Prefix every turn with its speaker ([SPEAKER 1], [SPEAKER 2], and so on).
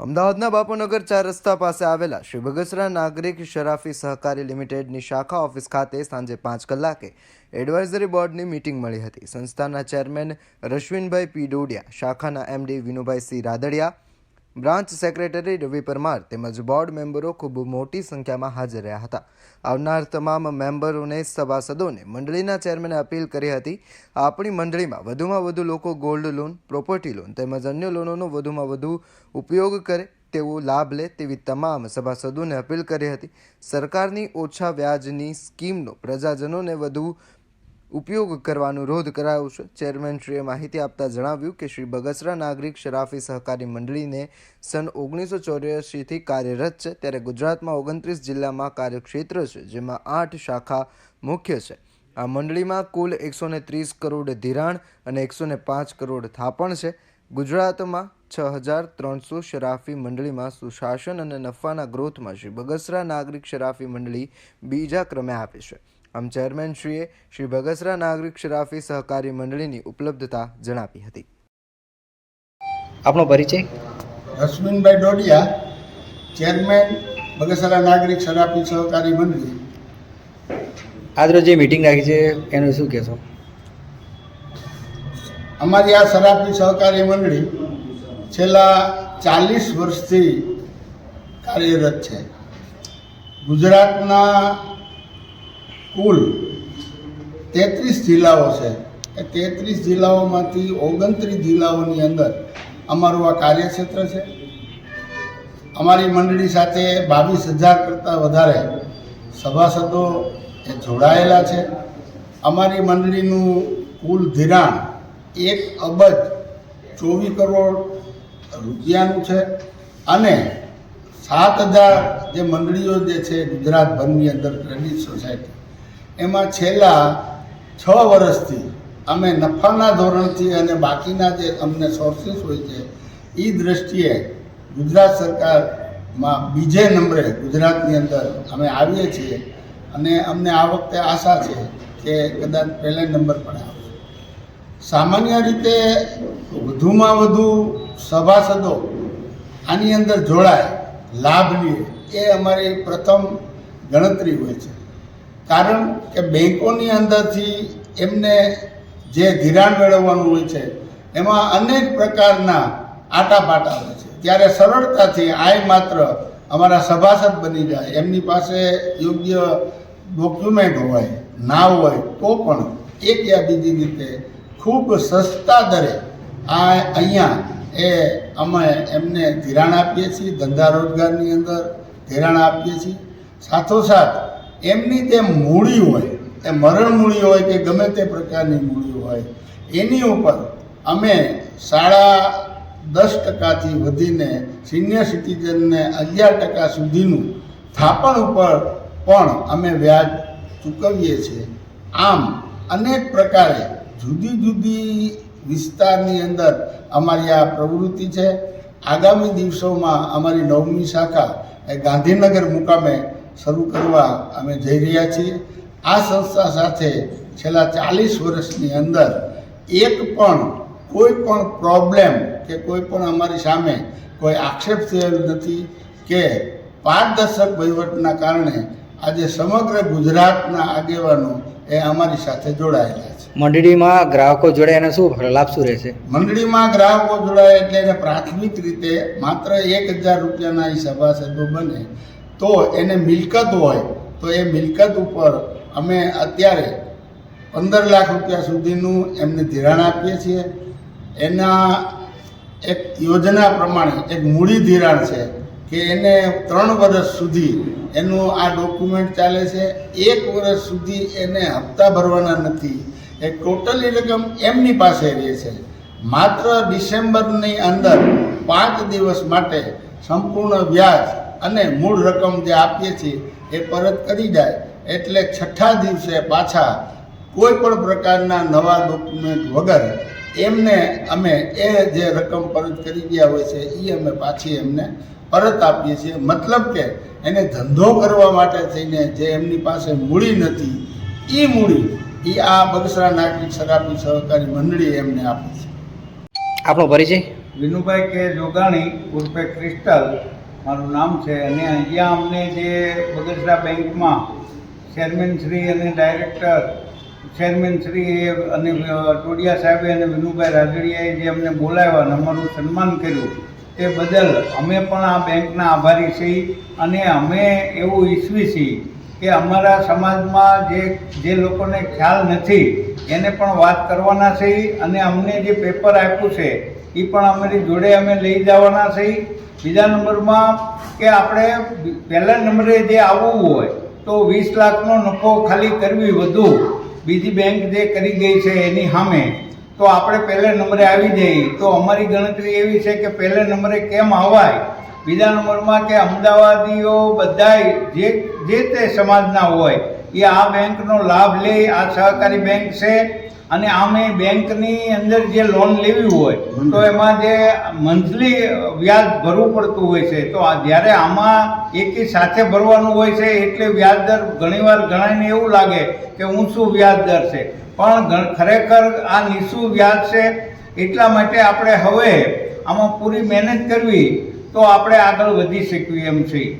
[SPEAKER 1] અમદાવાદના બાપુનગર ચાર રસ્તા પાસે આવેલા શ્રી બગસરા નાગરિક શરાફી સહકારી લિમિટેડની શાખા ઓફિસ ખાતે સાંજે પાંચ કલાકે એડવાઇઝરી બોર્ડની મિટિંગ મળી હતી. સંસ્થાના ચેરમેન રશ્વિનભાઈ પી ડોડિયા શાખાના MD Vinubhai C Radadiya branch secretary Ravi Parmar તેમજ બોર્ડ મેમ્બરો ખૂબ મોટી સંખ્યામાં હાજર રહ્યા હતા. આવનાર તમામ મેમ્બરોને, સભાસદોને મંડળીના ચેરમેને અપીલ કરી હતી, આપણી મંડળીમાં વધુમાં વધુ લોકો ગોલ્ડ લોન, પ્રોપર્ટી લોન તેમજ અન્ય લોનોનો વધુમાં વધુ ઉપયોગ કરે તેવો લાભ લે તેવી તમામ સભાસદોને અપીલ કરી હતી. સરકારની ઓછા વ્યાજની સ્કીમનો પ્રજાજનોને વધુ ઉપયોગ કરવાનો રોધ કરાયો છે. ચેરમેનશ્રીએ માહિતી આપતા જણાવ્યું કે શ્રી બગસરા નાગરિક શરાફી સહકારી મંડળીને સન ઓગણીસો ચોર્યાસીથી કાર્યરત છે. ત્યારે ગુજરાતમાં ઓગણત્રીસ જિલ્લામાં કાર્યક્ષેત્ર છે, જેમાં આઠ શાખા મુખ્ય છે. આ મંડળીમાં કુલ એકસો ત્રીસ કરોડ ધિરાણ અને એકસો પાંચ કરોડ થાપણ છે. ગુજરાતમાં છ હજાર ત્રણસો શરાફી મંડળીમાં સુશાસન અને નફાના ગ્રોથમાં શ્રી બગસરા નાગરિક શરાફી મંડળી બીજા ક્રમે આપે છે. આમ ચેરમેનશ્રીએ શ્રી બગસરા નાગરિક શરાફી સહકારી મંડળીની ઉપલબ્ધતા જણાવી હતી.
[SPEAKER 2] આપનો પરિચય?
[SPEAKER 3] અશ્વિનભાઈ ડોડિયા ચેરમેન બગસરા નાગરિક શરાફી સહકારી મંડળી.
[SPEAKER 2] આજરોજ જે મિટિંગ રાખી છે એનું શું કહેશો?
[SPEAKER 3] અમારી આ શરાફી સહકારી મંડળી છેલ્લા ચાલીસ વર્ષથી કાર્યરત છે. ગુજરાતના કુલ તેત્રીસ જિલ્લાઓ છે. એ તેત્રીસ જિલ્લાઓમાંથી ઓગણત્રીસ જિલ્લાઓની અંદર અમારું આ કાર્યક્ષેત્ર છે. અમારી મંડળી સાથે બાવીસ હજાર કરતાં વધારે સભાસદો એ જોડાયેલા છે. અમારી મંડળીનું કુલ ધિરાણ એક અબજ ચોવીસ કરોડ રૂપિયાનું છે અને સાત હજાર જે મંડળીઓ જે છે ગુજરાતભરની અંદર ક્રેડિટ સોસાયટી એમાં છેલ્લા છ વર્ષથી અમે નફાના ધોરણથી અને બાકીના જે અમને સોર્સિસ હોય છે એ દ્રષ્ટિએ ગુજરાત સરકારમાં બીજે નંબરે ગુજરાતની અંદર અમે આવીએ છીએ અને અમને આ વખતે આશા છે કે કદાચ પહેલા નંબર પણ આવશે સામાન્ય રીતે વધુમાં વધુ સભાસદો આની અંદર જોડાય, લાભ લે, એ અમારી પ્રથમ ગણતરી હોય છે. કારણ કે બેંકોની અંદરથી એમને જે ધિરાણ મેળવવાનું હોય છે, એમાં અનેક પ્રકારના આટાપાટા હોય છે. ત્યારે સરળતાથી આય માત્ર અમારા સભાસદ બની જાય. એમની પાસે યોગ્ય ડોક્યુમેન્ટ હોય ના હોય, તો પણ એક યા બીજી રીતે ખૂબ સસ્તા દરે આ અહીંયા એ અમે એમને ધિરાણ આપીએ છીએ, ધંધા રોજગારની અંદર ધિરાણ આપીએ છીએ. સાથોસાથ એમની જે મૂડી હોય, એ મરણ મૂડી હોય કે ગમે તે પ્રકારની મૂડી હોય, એની ઉપર અમે સાડા દસ ટકાથી વધીને સિનિયર સિટીઝનને અગિયાર ટકા સુધીનું થાપણ ઉપર પણ અમે વ્યાજ ચૂકવીએ છીએ. આમ અનેક પ્રકારે જુદી જુદી વિસ્તારની અંદર અમારી આ પ્રવૃત્તિ છે. આગામી દિવસોમાં અમારી નવમી શાખા એ ગાંધીનગર મુકામે શરૂ કરવા અમે જઈ રહ્યા છીએ. આ સંસ્થા સાથે છેલ્લા ચાલીસ વર્ષની અંદર એક પણ કોઈ પણ પ્રોબ્લેમ કે કોઈ પણ અમારી સામે કોઈ આક્ષેપ થયેલ નથી કે પારદર્શક વહીવટના કારણે આજે સમગ્ર ગુજરાતના આગેવાનો એ અમારી સાથે જોડાયેલા છે.
[SPEAKER 2] મંડળીમાં ગ્રાહકો જોડાય એનો શું લાભ શું રહેશે?
[SPEAKER 3] મંડળીમાં ગ્રાહકો જોડાય એટલે એને પ્રાથમિક રીતે માત્ર એક હજાર રૂપિયાના એ સભાસદો બને તો એને મિલકત હોય, તો એ મિલકત ઉપર અમે અત્યારે પંદર લાખ રૂપિયા સુધીનું એમને ધિરાણ આપીએ છીએ. એના એક યોજના પ્રમાણે, એક મૂડી ધિરાણ છે કે એને ત્રણ વર્ષ સુધી એનું આ ડોક્યુમેન્ટ ચાલે છે. એક વર્ષ સુધી એને હપ્તા ભરવાના નથી. એ ટોટલી રકમ એમની પાસે રહે છે. માત્ર ડિસેમ્બરની અંદર પાંચ દિવસ માટે સંપૂર્ણ વ્યાજ અને મૂળ રકમ જે આપીએ છીએ એ પરત કરી જાય એટલે છઠ્ઠા દિવસે પાછા કોઈ પણ પ્રકારના નવા ડોક્યુમેન્ટ વગર એમને અમે એ જે રકમ પરત કરી ગયા હોય છે એ અમે પાછી એમને પરત આપીએ છીએ. મતલબ કે એને ધંધો કરવા માટે થઈને જે એમની પાસે મૂડી નથી એ મૂડી એ આ બગસરા નાગરિક શરાબી સહકારી મંડળી એમને આપે છે.
[SPEAKER 2] આપણો પરિચય?
[SPEAKER 4] વિનુભાઈ કે જોગાણી ઉર્ફે ક્રિસ્ટલ મારું નામ છે અને અહીંયા અમને જે બગસરા બેંકમાં ચેરમેન શ્રી અને ડાયરેક્ટર ચેરમેન શ્રી અને ટોડિયા સાહેબે અને વિનુભાઈ રાજડિયાએ જે અમને બોલાવ્યા અને અમારું સન્માન કર્યું, તે બદલ અમે પણ આ બેંકના આભારી છીએ અને અમે એવું ઈચ્છવી છીએ કે અમારા સમાજમાં જે જે લોકોને ખ્યાલ નથી, એને પણ વાત કરવાના છીએ અને અમને જે પેપર આપ્યું છે એ પણ અમારી જોડે અમે લઈ જવાના છીએ બીજા નંબરમાં કે આપણે પહેલા નંબરે જે આવવું હોય તો વીસ લાખનો નફો ખાલી કરવી વધુ. બીજી બેંક જે કરી ગઈ છે એની સામે, તો આપણે પહેલે નંબરે આવી જઈએ. તો અમારી ગણતરી એવી છે કે પહેલે નંબરે કેમ આવાય બીજા નંબરમાં કે અમદાવાદીઓ બધાય જે જે તે સમાજના હોય, એ આ બેંકનો લાભ લે, આ સહકારી બેંક છે. અને આમે બેંકની અંદર જે લોન લેવી હોય તો એમાં જે મંથલી વ્યાજ ભરવું પડતું હોય છે. તો આ જ્યારે આમાં એકી સાથે ભરવાનું હોય છે એટલે વ્યાજ દર ઘણીવાર ઘણાને એવું લાગે કે ઊંચું વ્યાજ દર છે. પણ ખરેખર આ નીચું વ્યાજ છે એટલા માટે આપણે હવે આમાં પૂરી મહેનત કરવી તો આપણે આગળ વધી શકીએ એમ છીએ.